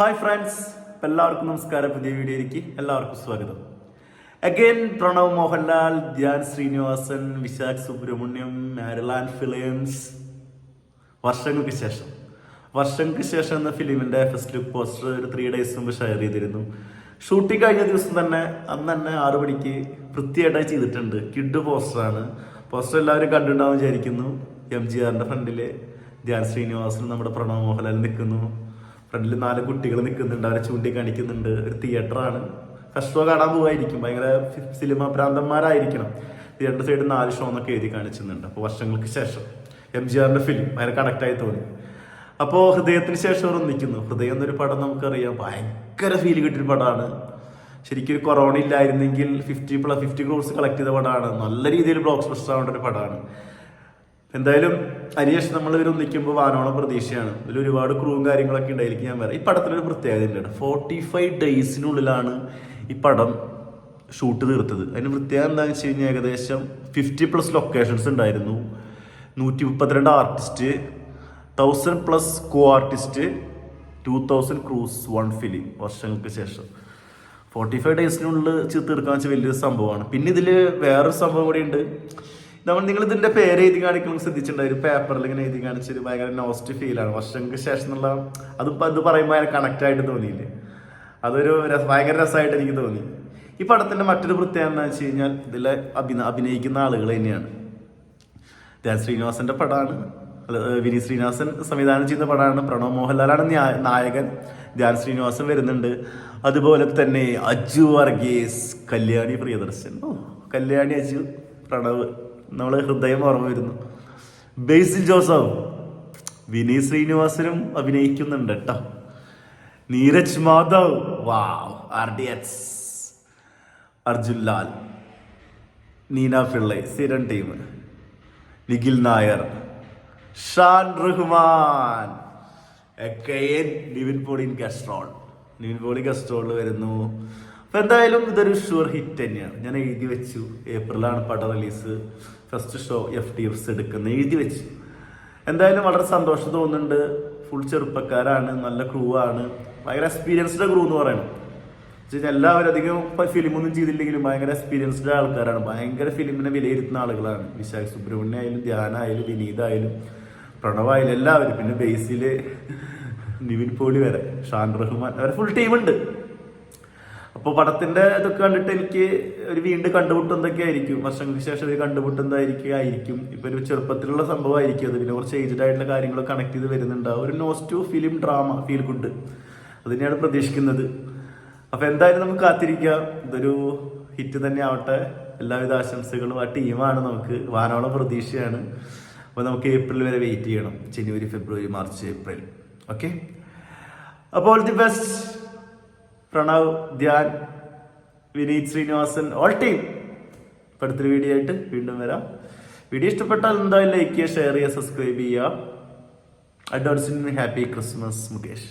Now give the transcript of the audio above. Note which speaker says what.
Speaker 1: Hi friends എല്ലാവർക്കും നമസ്കാരം. പുതിയ വീഡിയോയിലേക്ക് എല്ലാവർക്കും സ്വാഗതം. Again Pranav Mohanlal Dhyan Sreenivasan Visakh Subramaniam Merryland films. വർഷങ്ങൾക്ക് ശേഷം. വർഷങ്ങൾക്ക് ശേഷം എന്ന ഫിലിമിന്റെ ഫസ്റ്റ് ലുക്ക് പോസ്റ്റർ ഒരു ത്രീ ഡേയ്സ് മുമ്പ് ഷെയർ ചെയ്തിരുന്നു. ഷൂട്ടിംഗ് കഴിഞ്ഞ ദിവസം തന്നെ അന്ന് തന്നെ ആറു മണിക്ക് വൃത്തിയായിട്ടായി ചെയ്തിട്ടുണ്ട്. കിഡ് പോസ്റ്ററാണ് പോസ്റ്റർ എല്ലാവരും കണ്ടിട്ടുണ്ടാവും വിചാരിക്കുന്നു. എം ജി ആറിന്റെ ഫ്രണ്ടിൽ ധ്യാൻ ശ്രീനിവാസൻ നമ്മുടെ പ്രണവ് മോഹൻലാൽ നിൽക്കുന്നു. ഫ്രണ്ടിൽ നാല് കുട്ടികൾ നിൽക്കുന്നുണ്ട്. അവരെ ചൂണ്ടിക്കാണിക്കുന്നുണ്ട്. ഒരു തിയേറ്ററാണ് ഫസ്റ്റ് ഷോ കാണാൻ പോകായിരിക്കും ഭയങ്കര സിനിമ ഭ്രാന്തന്മാരായിരിക്കണം തിയേറ്റർ സൈഡിൽ നാല് ഷോ എന്നൊക്കെ എഴുതി കാണിച്ചിട്ടുണ്ട്. അപ്പോൾ വർഷങ്ങൾക്ക് ശേഷം. എം ജി ആറിന്റെ ഫിലിം ഭയങ്കര കണക്റ്റായി തോന്നി. അപ്പോൾ ഹൃദയത്തിന് ശേഷം അവർ ഒന്നിക്കുന്നു. ഹൃദയം എന്നൊരു പടം നമുക്കറിയാം. ഭയങ്കര ഫീൽ കിട്ടിയൊരു പടമാണ്. ശരിക്കും ഒരു കൊറോണ ഇല്ലായിരുന്നെങ്കിൽ fifty plus fifty crores collect ചെയ്ത പടമാണ്. നല്ല രീതിയിൽ ബ്ലോക്ക് സ്പെഷ്യൽ ആവേണ്ട ഒരു പടമാണ്. എന്തായാലും അനീഷ് നമ്മൾ ഇവർ നിൽക്കുമ്പോൾ വാനോളം പ്രതീക്ഷയാണ്. ഇതിൽ ഒരുപാട് ക്രൂവും കാര്യങ്ങളൊക്കെ ഉണ്ടായിരിക്കും ഞാൻ പറയാം. ഈ പടത്തിനൊരു പ്രത്യേകത ഉണ്ട് ഫോർട്ടി ഫൈവ് ഡേയ്സിനുള്ളിലാണ് ഈ പടം ഷൂട്ട് തീർത്തത്. അതിന് പ്രത്യേകത എന്താണെന്ന് വെച്ച് കഴിഞ്ഞാൽ ഏകദേശം ഫിഫ്റ്റി പ്ലസ് ലൊക്കേഷൻസ് ഉണ്ടായിരുന്നു. നൂറ്റി മുപ്പത്തിരണ്ട് artist thousand plus co artist two thousand crews one film വർഷങ്ങൾക്ക് ശേഷം. ഫോർട്ടി ഫൈവ് ഡേയ്സിനുള്ളിൽ തീർക്കാൻ വെച്ചാൽ വലിയൊരു സംഭവമാണ്. പിന്നെ ഇതിൽ വേറൊരു സംഭവം കൂടി ഉണ്ട്. നമ്മൾ നിങ്ങൾ ഇതിന്റെ പേര് എഴുതി കാണിക്കണം ശ്രദ്ധിച്ചിട്ടുണ്ട് ഒരു പേപ്പറിൽ ഇങ്ങനെ എഴുതി കാണിച്ചൊരു ഭയങ്കര നോസ്റ്റ് ഫീലാണ് വർഷങ്ങൾക്ക് ശേഷം എന്നുള്ള അത് അത് പറയുമ്പോൾ കണക്റ്റ് ആയിട്ട് തോന്നിയില്ലേ? അതൊരു ഭയങ്കര രസമായിട്ട് എനിക്ക് തോന്നി. ഈ പടത്തിന്റെ മറ്റൊരു പ്രത്യേകത എന്താ വെച്ച് കഴിഞ്ഞാൽ ഇതിൽ അഭിന അഭിനയിക്കുന്ന ആളുകൾ തന്നെയാണ്. ധ്യാൻ ശ്രീനിവാസന്റെ പടമാണ്. വിനീത് ശ്രീനിവാസൻ സംവിധാനം ചെയ്യുന്ന പടമാണ്. പ്രണവ് മോഹൻലാലാണ് ന്യാ- നായകൻ ധ്യാൻ ശ്രീനിവാസൻ വരുന്നുണ്ട്. അതുപോലെ തന്നെ അജു വർഗീസ് കല്യാണി പ്രിയദർശൻ. കല്യാണി അജു പ്രണവ്. നമ്മൾ ഹൃദയം ഓർമ്മ വരുന്നു. ബേസിൽ ജോസഫ് വിനീത് ശ്രീനിവാസനും അഭിനയിക്കുന്നുണ്ട് കേട്ടോ Neeraj Madhav wow R D X Arjun Lal Neena Pillai സ്ഥിരം ടീം നിഖിൽ നായർ ഷാൻ റഹ്മാൻ എക്കയൻ നിവിൻ പോളിൻ ഗസ്ട്രോൾ നിവിൻ പോളി ഗസ്ട്രോളിൽ വരുന്നു. അപ്പൊ എന്തായാലും ഇതൊരു ഷുവർ ഹിറ്റ് തന്നെയാണ്. ഞാൻ എഴുതി വെച്ചു. ഏപ്രിലാണ് പടം release first show F T എഫ്സ് എടുക്കുന്നത് എഴുതി വെച്ചു. എന്തായാലും വളരെ സന്തോഷം തോന്നുന്നുണ്ട്. ഫുൾ ചെറുപ്പക്കാരാണ് നല്ല ക്രൂ ആണ്. ഭയങ്കര എക്സ്പീരിയൻസ്ഡ് ക്രൂ എന്ന് പറയണം. വെച്ചാൽ എല്ലാവരും അധികം ഫിലിമൊന്നും ചെയ്തില്ലെങ്കിലും ഭയങ്കര എക്സ്പീരിയൻസ്ഡ് ആൾക്കാരാണ്. ഭയങ്കര ഫിലിമിനെ വിലയിരുത്തുന്ന ആളുകളാണ്. വിശാഖ് സുബ്രഹ്മണ്യ ആയാലും ധ്യാന ആയാലും വിനീത ആയാലും പ്രണവായാലും എല്ലാവരും. പിന്നെ ബേസിലെ നിവിൻ പോളി വരെ ഷാൻ റഹ്മാൻ. അവരെ ഫുൾ ടീമുണ്ട് അപ്പോൾ പടത്തിന്റെ ഇതൊക്കെ കണ്ടിട്ട് എനിക്ക് ഒരു വീണ്ടും കണ്ടുമുട്ടുന്നതൊക്കെ ആയിരിക്കും വർഷങ്ങൾക്ക് ശേഷം ഒരു കണ്ടുമുട്ടുന്നതായിരിക്കും ആയിരിക്കും ഇപ്പൊ ഒരു ചെറുപ്പത്തിലുള്ള സംഭവമായിരിക്കും അത്. പിന്നെ കുറച്ച് ഏജ്ഡ് ആയിട്ടുള്ള കാര്യങ്ങൾ കണക്ട് ചെയ്ത് വരുന്നുണ്ടാവും ഒരു നോസ് ടു ഫിലിം ഡ്രാമ ഫീൽ ഗുഡ് അതിനെയാണ് പ്രതീക്ഷിക്കുന്നത്. അപ്പൊ എന്തായാലും നമുക്ക് കാത്തിരിക്കാം. ഇതൊരു ഹിറ്റ് തന്നെ ആവട്ടെ. എല്ലാവിധ ആശംസകളും ആ ടീമാണ് നമുക്ക്. വാനോളം പ്രതീക്ഷയാണ്. അപ്പൊ നമുക്ക് ഏപ്രിൽ വരെ വെയിറ്റ് ചെയ്യണം. ജനുവരി ഫെബ്രുവരി മാർച്ച് ഏപ്രിൽ. ഓക്കെ അപ്പോൾ the best Pranav Dhyan Vineeth Sreenivasan all team ഇപ്പൊ അടുത്തൊരു വീഡിയോ ആയിട്ട് വീണ്ടും വരാം. വീഡിയോ ഇഷ്ടപ്പെട്ടാൽ എന്തായാലും ലൈക്ക് ചെയ്യുക ഷെയർ ചെയ്യുക സബ്സ്ക്രൈബ് ചെയ്യുക. അഡ്വാൻസിന് ഹാപ്പി ക്രിസ്മസ് മുകേഷ്.